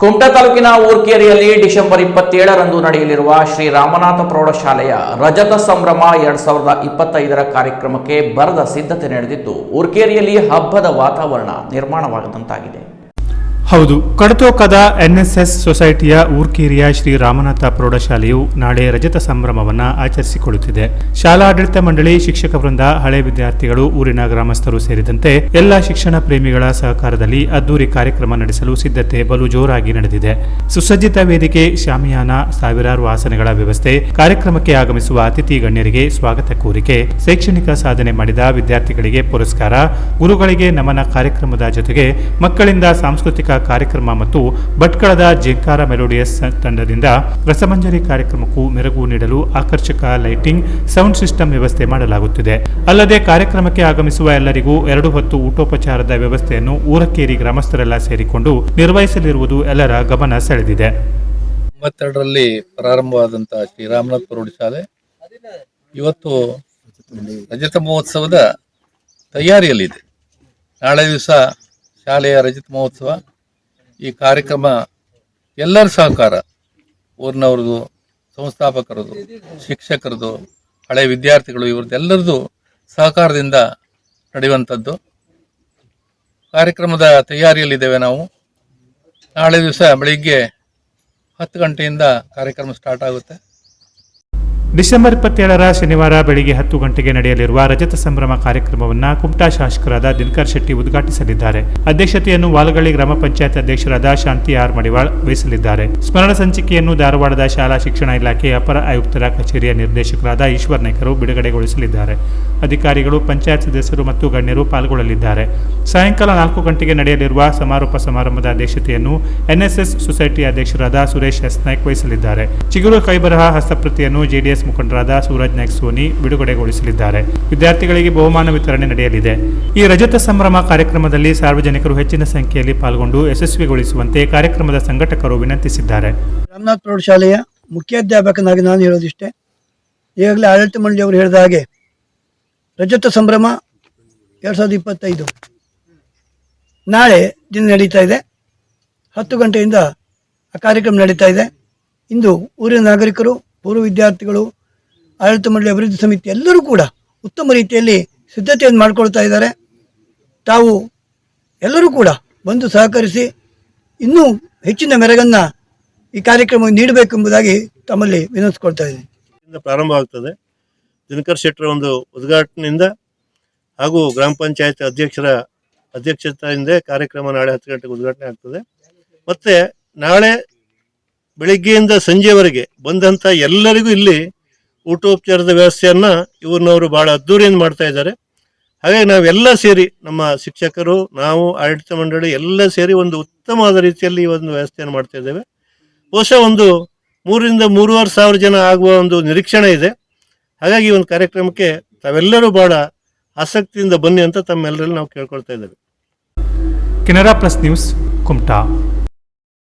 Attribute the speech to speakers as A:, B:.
A: ಕುಮಟಾ ತಾಲೂಕಿನ ಊರ್ಕೇರಿಯಲ್ಲಿ ಡಿಸೆಂಬರ್ ಇಪ್ಪತ್ತೇಳರಂದು ನಡೆಯಲಿರುವ ಶ್ರೀ ರಾಮನಾಥ ಪ್ರೌಢಶಾಲೆಯ ರಜತ ಸಂಭ್ರಮ ಎರಡ್ ಸಾವಿರದ ಇಪ್ಪತ್ತೈದರ ಕಾರ್ಯಕ್ರಮಕ್ಕೆ ಬರದ ಸಿದ್ಧತೆ ನಡೆದಿದ್ದು, ಊರ್ಕೇರಿಯಲ್ಲಿ ಹಬ್ಬದ ವಾತಾವರಣ ನಿರ್ಮಾಣವಾಗದಂತಾಗಿದೆ.
B: ಹೌದು, ಕಡತೋಕದ ಎನ್ಎಸ್ಎಸ್ ಸೊಸೈಟಿಯ ಊರ್ಕೇರಿಯ ಶ್ರೀ ರಾಮನಾಥ ಪ್ರೌಢಶಾಲೆಯು ನಾಳೆ ರಜತ ಸಂಭ್ರಮವನ್ನು ಆಚರಿಸಿಕೊಳ್ಳುತ್ತಿದೆ. ಶಾಲಾ ಆಡಳಿತ ಮಂಡಳಿ ಶಿಕ್ಷಕ ವೃಂದ ಹಳೆ ವಿದ್ಯಾರ್ಥಿಗಳು, ಊರಿನ ಗ್ರಾಮಸ್ಥರು ಸೇರಿದಂತೆ ಎಲ್ಲ ಶಿಕ್ಷಣ ಪ್ರೇಮಿಗಳ ಸಹಕಾರದಲ್ಲಿ ಅದ್ದೂರಿ ಕಾರ್ಯಕ್ರಮ ನಡೆಸಲು ಸಿದ್ಧತೆ ಬಲು ಜೋರಾಗಿ ನಡೆದಿದೆ. ಸುಸಜ್ಜಿತ ವೇದಿಕೆ ಶಾಮಿಯಾನ ಸಾವಿರಾರು ಆಸನಗಳ ವ್ಯವಸ್ಥೆ, ಕಾರ್ಯಕ್ರಮಕ್ಕೆ ಆಗಮಿಸುವ ಅತಿಥಿ ಗಣ್ಯರಿಗೆ ಸ್ವಾಗತ ಕೋರಿಕೆ, ಶೈಕ್ಷಣಿಕ ಸಾಧನೆ ಮಾಡಿದ ವಿದ್ಯಾರ್ಥಿಗಳಿಗೆ ಪುರಸ್ಕಾರ, ಗುರುಗಳಿಗೆ ನಮನ ಕಾರ್ಯಕ್ರಮದ ಜೊತೆಗೆ ಮಕ್ಕಳಿಂದ ಸಾಂಸ್ಕೃತಿಕ ಕಾರ್ಯಕ್ರಮ ಮತ್ತು ಭಟ್ಕಳದ ಜೇಂಕಾರ ಮೆಲೋಡಿಯಸ್ ತಂಡದಿಂದ ರಸಮಂಜರಿ ಕಾರ್ಯಕ್ರಮಕ್ಕೂ ಮೆರಗು ನೀಡಲು ಆಕರ್ಷಕ ಲೈಟಿಂಗ್, ಸೌಂಡ್ ಸಿಸ್ಟಮ್ ವ್ಯವಸ್ಥೆ ಮಾಡಲಾಗುತ್ತಿದೆ. ಅಲ್ಲದೆ ಕಾರ್ಯಕ್ರಮಕ್ಕೆ ಆಗಮಿಸುವ ಎಲ್ಲರಿಗೂ ಎರಡು ಹೊತ್ತು ಊಟೋಪಚಾರದ ವ್ಯವಸ್ಥೆಯನ್ನು ಊರಕ್ಕೇರಿ ಗ್ರಾಮಸ್ಥರೆಲ್ಲ ಸೇರಿಕೊಂಡು ನಿರ್ವಹಿಸಲಿರುವುದು ಎಲ್ಲರ ಗಮನ ಸೆಳೆದಿದೆ.
C: ಮೂವತ್ತೆರಡರಲ್ಲಿ ಪ್ರಾರಂಭವಾದಂತಹ ಶ್ರೀರಾಮನಾಥ್ ಪ್ರೌಢಶಾಲೆ ಇವತ್ತು ರಜತ ಮಹೋತ್ಸವದ ತಯಾರಿಯಲ್ಲಿದೆ. ನಾಳೆ ದಿವಸ ಶಾಲೆಯ ರಜತ ಮಹೋತ್ಸವ. ಈ ಕಾರ್ಯಕ್ರಮ ಎಲ್ಲರ ಸಹಕಾರ. ಊರಿನವ್ರದ್ದು ಸಂಸ್ಥಾಪಕರದು ಶಿಕ್ಷಕರದು ಹಳೆ ವಿದ್ಯಾರ್ಥಿಗಳು ಇವ್ರದ್ದೆಲ್ಲರದು ಸಹಕಾರದಿಂದ ನಡೆಯುವಂಥದ್ದು. ಕಾರ್ಯಕ್ರಮದ ತಯಾರಿಯಲ್ಲಿದ್ದೇವೆ ನಾವು. ನಾಳೆ ದಿವಸ ಬೆಳಿಗ್ಗೆ ಹತ್ತು ಗಂಟೆಯಿಂದ ಕಾರ್ಯಕ್ರಮ ಸ್ಟಾರ್ಟ್ ಆಗುತ್ತೆ.
B: ಡಿಸೆಂಬರ್ ಇಪ್ಪತ್ತೇಳರ ಶನಿವಾರ ಬೆಳಿಗ್ಗೆ ಹತ್ತು ಗಂಟೆಗೆ ನಡೆಯಲಿರುವ ರಜತ ಸಂಭ್ರಮ ಕಾರ್ಯಕ್ರಮವನ್ನು ಕುಮಟಾ ಶಾಸಕರಾದ ದಿನಕರ್ ಶೆಟ್ಟಿ ಉದ್ಘಾಟಿಸಲಿದ್ದಾರೆ. ಅಧ್ಯಕ್ಷತೆಯನ್ನು ವಾಲಗಳ್ಳಿ ಗ್ರಾಮ ಪಂಚಾಯತ್ ಅಧ್ಯಕ್ಷರಾದ ಶಾಂತಿ ಆರ್ ಮಡಿವಾಳ್ ವಹಿಸಲಿದ್ದಾರೆ. ಸ್ಮರಣ ಸಂಚಿಕೆಯನ್ನು ಧಾರವಾಡದ ಶಾಲಾ ಶಿಕ್ಷಣ ಇಲಾಖೆ ಅಪರ ಆಯುಕ್ತರ ಕಚೇರಿಯ ನಿರ್ದೇಶಕರಾದ ಈಶ್ವರ್ ನಾಯ್ಕರು ಬಿಡುಗಡೆಗೊಳಿಸಲಿದ್ದಾರೆ. ಅಧಿಕಾರಿಗಳು, ಪಂಚಾಯತ್ ಸದಸ್ಯರು ಮತ್ತು ಗಣ್ಯರು ಪಾಲ್ಗೊಳ್ಳಲಿದ್ದಾರೆ. ಸಾಯಂಕಾಲ ನಾಲ್ಕು ಗಂಟೆಗೆ ನಡೆಯಲಿರುವ ಸಮಾರೋಪ ಸಮಾರಂಭದ ಅಧ್ಯಕ್ಷತೆಯನ್ನು ಎನ್ಎಸ್ಎಸ್ ಸೊಸೈಟಿ ಅಧ್ಯಕ್ಷರಾದ ಸುರೇಶ್ ಎಸ್. ನಾಯ್ಕ್ ವಹಿಸಲಿದ್ದಾರೆ. ಚಿಗುರು ಕೈಬರಹ ಹಸ್ತಪ್ರತಿಯನ್ನು ಜೆಡಿಎಸ್ ಮುಖಂಡರಾದ ಸೂರಜ್ ನಾಯ್ಕ್ ಸೋನಿ ಬಿಡುಗಡೆಗೊಳಿಸಲಿದ್ದಾರೆ. ವಿದ್ಯಾರ್ಥಿಗಳಿಗೆ ಬಹುಮಾನ ವಿತರಣೆ ನಡೆಯಲಿದೆ. ಈ ರಜತ ಸಂಭ್ರಮ ಕಾರ್ಯಕ್ರಮದಲ್ಲಿ ಸಾರ್ವಜನಿಕರು ಹೆಚ್ಚಿನ ಸಂಖ್ಯೆಯಲ್ಲಿ ಪಾಲ್ಗೊಂಡು ಯಶಸ್ವಿಗೊಳಿಸುವಂತೆ ಕಾರ್ಯಕ್ರಮದ ಸಂಘಟಕರು ವಿನಂತಿಸಿದ್ದಾರೆ.
D: ರಾಮನಾಥ್ ಪ್ರೌಢಶಾಲೆಯ ಮುಖ್ಯಾಧ್ಯಾಪಕನಾಗಿ ನಾನು ಹೇಳೋದಿಷ್ಟೇ. ಈಗಾಗಲೇ ಆಡಳಿತ ಮಂಡಳಿಯವರು ಹೇಳಿದ ಹಾಗೆ ರಜತ ಸಂಭ್ರಮ ಎರಡು ಸಾವಿರದ ಇಪ್ಪತ್ತೈದು. ನಾಳೆ ದಿನ ನಡೀತಾ ಇದೆ. ಹತ್ತು ಗಂಟೆಯಿಂದ ಆ ಕಾರ್ಯಕ್ರಮ ನಡೀತಾ ಇದೆ. ಇಂದು ಊರಿನ ನಾಗರಿಕರು, ಪೂರ್ವ ವಿದ್ಯಾರ್ಥಿಗಳು, ಆಡಳಿತ ಮಂಡಳಿ ಅಭಿವೃದ್ಧಿ ಸಮಿತಿ ಎಲ್ಲರೂ ಕೂಡ ಉತ್ತಮ ರೀತಿಯಲ್ಲಿ ಸಿದ್ಧತೆಯನ್ನು ಮಾಡಿಕೊಳ್ತಾ ಇದ್ದಾರೆ. ತಾವು ಎಲ್ಲರೂ ಕೂಡ ಬಂದು ಸಹಕರಿಸಿ ಇನ್ನೂ ಹೆಚ್ಚಿನ ಮೆರಗನ್ನು ಈ ಕಾರ್ಯಕ್ರಮ ನೀಡಬೇಕೆಂಬುದಾಗಿ ತಮ್ಮಲ್ಲಿ ವಿನಂತಿಸ್ಕೊಳ್ತಾ ಇದ್ದೀನಿ.
E: ಇಂದ ಪ್ರಾರಂಭ ಆಗ್ತದೆ ದಿನಕರ್ ಶೆಟ್ಟರ ಒಂದು ಉದ್ಘಾಟನೆಯಿಂದ ಹಾಗೂ ಗ್ರಾಮ ಪಂಚಾಯತ್ ಅಧ್ಯಕ್ಷರ ಅಧ್ಯಕ್ಷತೆಯಿಂದ ಕಾರ್ಯಕ್ರಮ ನಾಳೆ ಹತ್ತು ಗಂಟೆಗೆ ಉದ್ಘಾಟನೆ ಆಗ್ತದೆ. ಮತ್ತೆ ನಾಳೆ ಬೆಳಿಗ್ಗೆಯಿಂದ ಸಂಜೆವರೆಗೆ ಬಂದಂಥ ಎಲ್ಲರಿಗೂ ಇಲ್ಲಿ ಊಟೋಪಚಾರದ ವ್ಯವಸ್ಥೆಯನ್ನು ಇವ್ರನ್ನವರು ಬಹಳ ಅದ್ದೂರಿಯಿಂದ ಮಾಡ್ತಾ ಇದ್ದಾರೆ. ಹಾಗಾಗಿ ನಾವೆಲ್ಲ ಸೇರಿ ನಮ್ಮ ಶಿಕ್ಷಕರು, ನಾವು, ಆಡಳಿತ ಮಂಡಳಿ ಎಲ್ಲ ಸೇರಿ ಒಂದು ಉತ್ತಮವಾದ ರೀತಿಯಲ್ಲಿ ಈ ಒಂದು ವ್ಯವಸ್ಥೆಯನ್ನು ಮಾಡ್ತಾ ಇದ್ದೇವೆ. ಬಹುಶಃ ಒಂದು ಮೂರರಿಂದ ಮೂರುವರೆ ಸಾವಿರ ಜನ ಆಗುವ ಒಂದು ನಿರೀಕ್ಷಣೆ ಇದೆ. ಹಾಗಾಗಿ ಈ ಒಂದು ಕಾರ್ಯಕ್ರಮಕ್ಕೆ ತಾವೆಲ್ಲರೂ ಬಹಳ ಆಸಕ್ತಿಯಿಂದ ಬನ್ನಿ ಅಂತ ತಮ್ಮೆಲ್ಲರಲ್ಲಿ ನಾವು ಕೇಳ್ಕೊಳ್ತಾ ಇದ್ದೇವೆ.
B: Canara plus news Kumta.